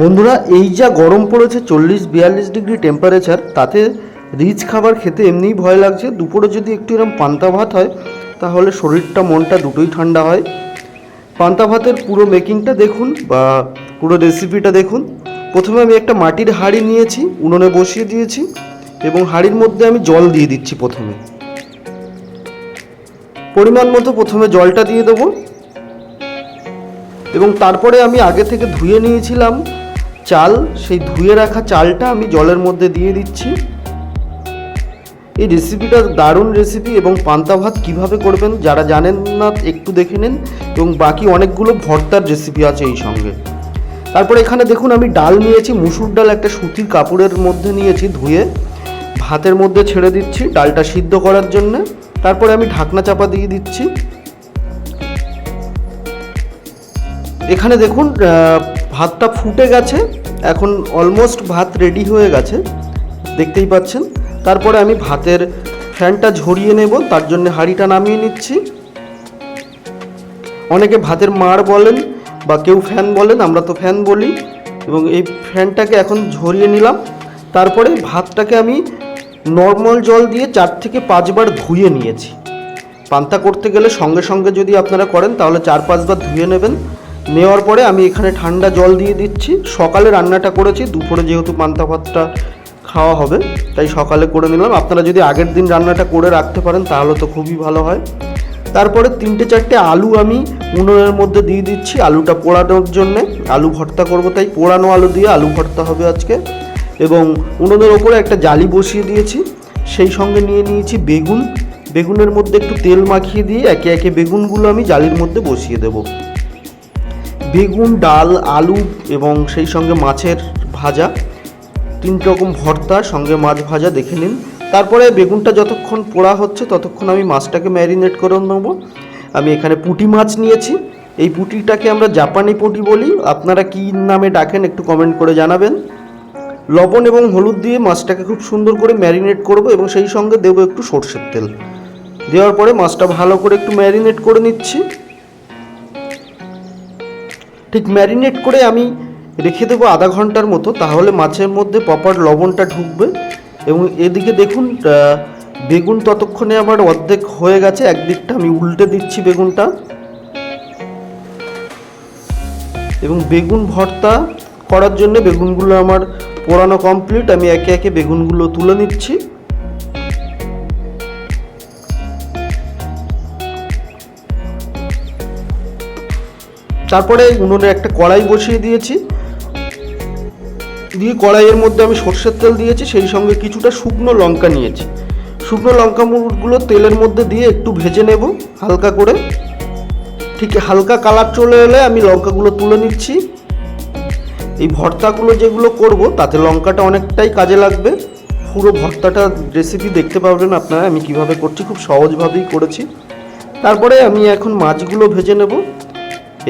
বন্ধুরা, এই যা গরম পড়েছে, চল্লিশ, বিয়াল্লিশ ডিগ্রি টেম্পারেচার তাতে রিচ খাবার খেতে এমনিই ভয় লাগছে। দুপুরে যদি একটু এরকম পান্তা ভাত হয়, তাহলে শরীরটা, মনটা দুটোই ঠান্ডা হয়। পান্তা ভাতের পুরো মেকিংটা দেখুন, বা পুরো রেসিপিটা দেখুন। প্রথমে আমি একটা মাটির হাঁড়ি নিয়েছি, উনুনে বসিয়ে দিয়েছি, এবং হাঁড়ির মধ্যে আমি জল দিয়ে দিচ্ছি প্রথমে। পরিমাণ মতো প্রথমে জলটা দিয়ে দেবো। এবং তারপরে আমি আগে থেকে ধুয়ে নিয়েছিলাম চাল, সেই ধুয়ে রাখা চালটা আমি জলের মধ্যে দিয়ে দিচ্ছি। এই রেসিপিটা দারুণ রেসিপি এবং পান্তা ভাত কীভাবে করবেন যারা জানেন না, একটু দেখে নিন এবং বাকি অনেকগুলো ভর্তার রেসিপি আছে এই সঙ্গে। তারপরে এখানে দেখুন, আমি ডাল নিয়েছি, মুসুর ডাল একটা সুতির কাপড়ের মধ্যে নিয়েছি ধুয়ে। ভাতের মধ্যে ছেড়ে দিচ্ছি ডালটা সিদ্ধ করার জন্য। তারপরে আমি ঢাকনা চাপা দিয়ে দিচ্ছি। এখানে দেখুন ভাতটা ফুটে গেছে, এখন অলমোস্ট ভাত রেডি হয়ে গেছে, দেখতেই পাচ্ছেন। তারপরে আমি ভাতের ফ্যানটা ঝরিয়ে নেব, তার জন্য হাঁড়িটা নামিয়ে নিচ্ছি। অনেকে ভাতের মার বলেন বা কেউ ফ্যান বলেন, আমরা তো ফ্যান বলি, এবং এই ফ্যানটাকে এখন ঝরিয়ে নিলাম। তারপরে ভাতটাকে আমি নর্মাল জল দিয়ে চার থেকে পাঁচবার ধুয়ে নিয়েছি। পান্তা করতে গেলে সঙ্গে সঙ্গে যদি আপনারা করেন, তাহলে চার পাঁচবার ধুয়ে নেবেন। নেওয়ার পরে আমি এখানে ঠান্ডা জল দিয়ে দিচ্ছি। সকালে রান্নাটা করেছি, দুপুরে যেহেতু পান্তা ভাতটা খাওয়া হবে, তাই সকালে করে নিলাম। আপনারা যদি আগের দিন রান্নাটা করে রাখতে পারেন, তাহলে তো খুবই ভালো হয়। তারপরে তিনটে চারটে আলু আমি উনুনের মধ্যে দিয়ে দিচ্ছি, আলুটা পোড়ানোর জন্যে। আলু ভর্তা করব, তাই পোড়ানো আলু দিয়ে আলু ভর্তা হবে আজকে। এবং উনুনের ওপরে একটা জালি বসিয়ে দিয়েছি, সেই সঙ্গে নিয়ে নিয়েছি বেগুন। বেগুনের মধ্যে একটু তেল মাখিয়ে দিয়ে একে একে বেগুনগুলো আমি জালির মধ্যে বসিয়ে দেবো। বেগুন, ডাল, আলু এবং সেই সঙ্গে মাছের ভাজা। তিন রকম ভর্তা, সঙ্গে মাছ ভাজা দেখে নিন। তারপরে বেগুনটা যতক্ষণ পোড়া হচ্ছে, ততক্ষণ আমি মাছটাকে ম্যারিনেট করে নেব। আমি এখানে পুঁটি মাছ নিয়েছি। এই পুঁটিটাকে আমরা জাপানি পুঁটি বলি। আপনারা কী নামে ডাকেন একটু কমেন্ট করে জানাবেন। লবণ এবং হলুদ দিয়ে মাছটাকে খুব সুন্দর করে ম্যারিনেট করব এবং সেই সঙ্গে দেবো একটু সর্ষের তেল। দেওয়ার পরে মাছটা ভালো করে একটু ম্যারিনেট করে নিচ্ছি। ঠিক ম্যারিনেট করে আমি রেখে দেবো আধা ঘণ্টার মতো, তাহলে মাছের মধ্যে প্রপার লবণটা ঢুকবে। এবং এদিকে দেখুন বেগুন ততক্ষণে আমার অর্ধেক হয়ে গেছে, একদিকটা আমি উল্টে দিচ্ছি বেগুনটা। এবং বেগুন ভর্তা করার জন্য বেগুনগুলো আমার পোড়ানো কমপ্লিট আমি একে একে বেগুনগুলো তুলে নিচ্ছি। তারপরে উনুনে একটা কড়াই বসিয়ে দিয়েছি। দিয়ে কড়াইয়ের মধ্যে আমি সর্ষের তেল দিয়েছি, সেই সঙ্গে কিছুটা শুকনো লঙ্কা নিয়েছি। শুকনো লঙ্কা মুড়গুলো তেলের মধ্যে দিয়ে একটু ভেজে নেব হালকা করে। ঠিক হালকা কালার চলে এলে আমি লঙ্কাগুলো তুলে নিচ্ছি। এই ভর্তাগুলো যেগুলো করব, তাতে লঙ্কাটা অনেকটাই কাজে লাগবে। পুরো ভর্তাটা রেসিপি দেখতে পাবেন আপনারা, আমি কীভাবে করছি, খুব সহজভাবেই করেছি। তারপরে আমি এখন মাছগুলো ভেজে নেব।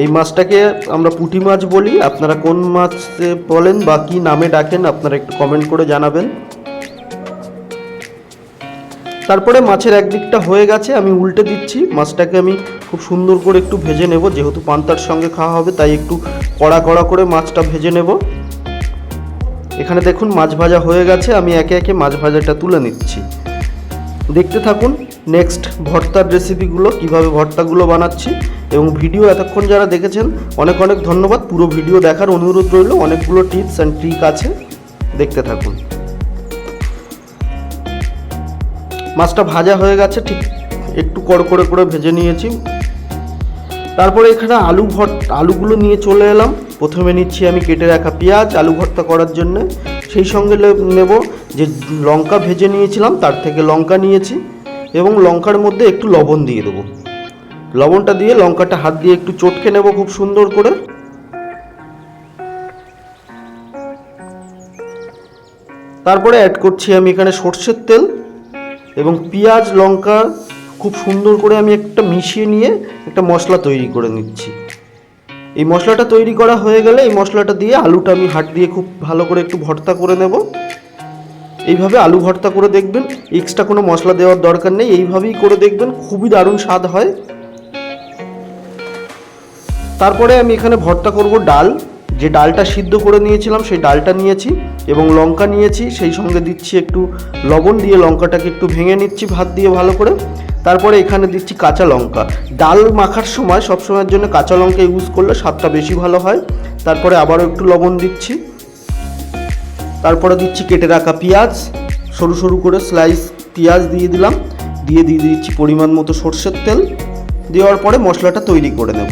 এই মাছটাকে আমরা পুঁটি মাছ বলি। আপনারা কোন মাছ বলেন বা কী নামে ডাকেন, আপনারা একটু কমেন্ট করে জানাবেন। তারপরে মাছের একদিকটা হয়ে গেছে, আমি উল্টে দিচ্ছি। মাছটাকে আমি খুব সুন্দর করে একটু ভেজে নেব, যেহেতু পান্তার সঙ্গে খাওয়া হবে, তাই একটু কড়া কড়া করে মাছটা ভেজে নেব। এখানে দেখুন মাছ ভাজা হয়ে গেছে, আমি একে একে মাছ ভাজাটা তুলে নিচ্ছি। দেখতে থাকুন নেক্সট ভর্তার রেসিপিগুলো কীভাবে ভর্তাগুলো বানাচ্ছি। এবং ভিডিও এতক্ষণ যারা দেখেছেন, অনেক অনেক ধন্যবাদ। পুরো ভিডিও দেখার অনুরোধ রইল। অনেকগুলো টিপস অ্যান্ড ট্রিক আছে। দেখতে থাকুন। মাছটা ভাজা হয়ে গেছে, ঠিক একটু কড়কড়ে করে করে ভেজে নিয়েছি। তারপরে এখানে আলু ভর, আলুগুলো নিয়ে চলে এলাম। প্রথমে নিচ্ছি আমি কেটে রাখা পেঁয়াজ আলু ভর্তা করার জন্য। সেই সঙ্গে নেব যে লঙ্কা ভেজে নিয়েছিলাম, তার থেকে লঙ্কা নিয়েছি। এবং লঙ্কার মধ্যে একটু লবণ দিয়ে দেবো। লবণটা দিয়ে লঙ্কাটা হাত দিয়ে একটু চটকে নেব খুব সুন্দর করে। তারপরে অ্যাড করছি আমি এখানে সর্ষের তেল এবং পেঁয়াজ, লঙ্কা খুব সুন্দর করে আমি একটা মিশিয়ে নিয়ে একটা মশলা তৈরি করে নিচ্ছি। এই মশলাটা তৈরি করা হয়ে গেলে এই মশলাটা দিয়ে আলুটা আমি হাট দিয়ে খুব ভালো করে একটু ভর্তা করে নেব। এইভাবে আলু ভর্তা করে দেখবেন এক্সট্রা কোনো মশলা দেওয়ার দরকার নেই, এইভাবেই করে দেখবেন, খুবই দারুণ স্বাদ হয়। তারপরে আমি এখানে ভর্তা করব ডাল। যে ডালটা সিদ্ধ করে নিয়েছিলাম, সেই ডালটা নিয়েছি এবং লঙ্কা নিয়েছি। সেই সঙ্গে দিচ্ছি একটু লবণ দিয়ে লঙ্কাটাকে একটু ভেঙে নিচ্ছি ভাত দিয়ে ভালো করে। তারপরে এখানে দিচ্ছি কাঁচা লঙ্কা। ডাল মাখার সময় সব সময়ের জন্য কাঁচা লঙ্কা ইউজ করলে স্বাদটা বেশি ভালো হয়। তারপরে আবারও একটু লবণ দিচ্ছি। তারপরে দিচ্ছি কেটে রাখা পেঁয়াজ। সরু সরু করে স্লাইস পেঁয়াজ দিয়ে দিলাম। দিয়ে দিয়ে দিচ্ছি পরিমাণ মতো সর্ষের তেল। দেওয়ার পরে মশলাটা তৈরি করে নেব।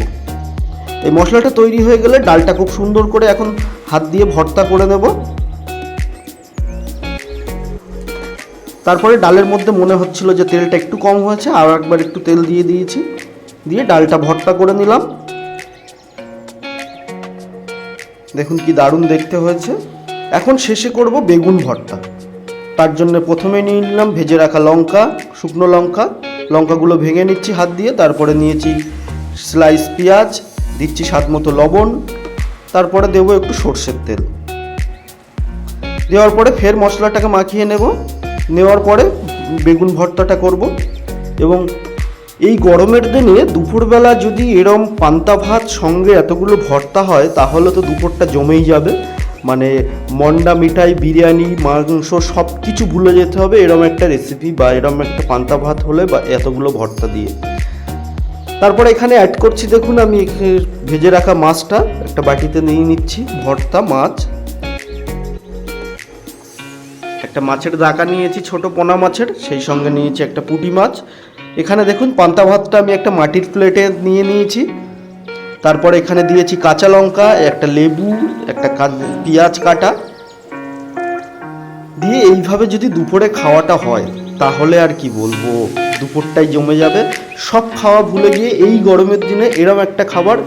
এই মশলাটা তৈরি হয়ে গেলে ডালটা খুব সুন্দর করে এখন হাত দিয়ে ভর্তা করে নেব। তারপরে ডালের মধ্যে মনে হচ্ছিল যে তেলটা একটু কম হয়েছে, আর একবার একটু তেল দিয়ে দিয়েছি। দিয়ে ডালটা ভর্তা করে নিলাম। দেখুন কি দারুণ দেখতে হয়েছে। এখন শেষে করব বেগুন ভর্তা। তার জন্য প্রথমে নিয়ে নিলাম ভেজে রাখা লঙ্কা, শুকনো লঙ্কা। লঙ্কাগুলো ভেঙে নিচ্ছি হাত দিয়ে, তারপরে নিয়েছি স্লাইস পেঁয়াজ দিচ্ছি স্বাদ মতো লবণ, তারপরে দেবো একটু সর্ষের তেল। দেওয়ার পরে ফের মশলাটাকে মাখিয়ে নেব। নেওয়ার পরে বেগুন ভর্তাটা করব এবং এই গরমের দিনে দুপুরবেলা যদি এরম পান্তা ভাত সঙ্গে এতগুলো ভর্তা হয়, তাহলে তো দুপুরটা জমেই যাবে। মানে মন্ডা মিঠাই, বিরিয়ানি, মাংস সব কিছু ভুলে যেতে হবে, এরম একটা রেসিপি বা এরম একটা পান্তা ভাত হলে বা এতগুলো ভর্তা দিয়ে। তারপরে এখানে অ্যাড করছি, দেখুন আমি ভেজে রাখা মাছটা, একটা বাটিতে নিয়ে নিচ্ছি, ভর্তা, মাছ। একটা মাছের দাকা নিয়েছি ছোট পোনা মাছের, সেই সঙ্গে নিয়েছি একটা পুঁটি মাছ। এখানে দেখুন, পান্তা ভাতটা আমি একটা মাটির প্লেটে নিয়ে নিয়েছি। তারপরে এখানে দিয়েছি কাঁচা লঙ্কা, একটা লেবু, একটা পেঁয়াজ কাটা। দিয়ে এইভাবে যদি দুপুরে খাওয়াটা হয়, তাহলে আর কি বলব? দুপুরটাই জমে যাবে। সব খাওয়া ভুলে গিয়ে এই গরমের দিনে এরম একটা খাবার,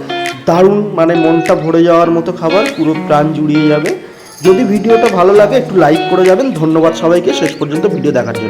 দারুণ মানে মনটা ভরে যাওয়ার মতো খাবার, পুরো প্রাণ জুড়িয়ে যাবে। যদি ভিডিওটা ভালো লাগে, একটু লাইক করে যাবেন। ধন্যবাদ সবাইকে। শেষ পর্যন্ত ভিডিও দেখার জন্য।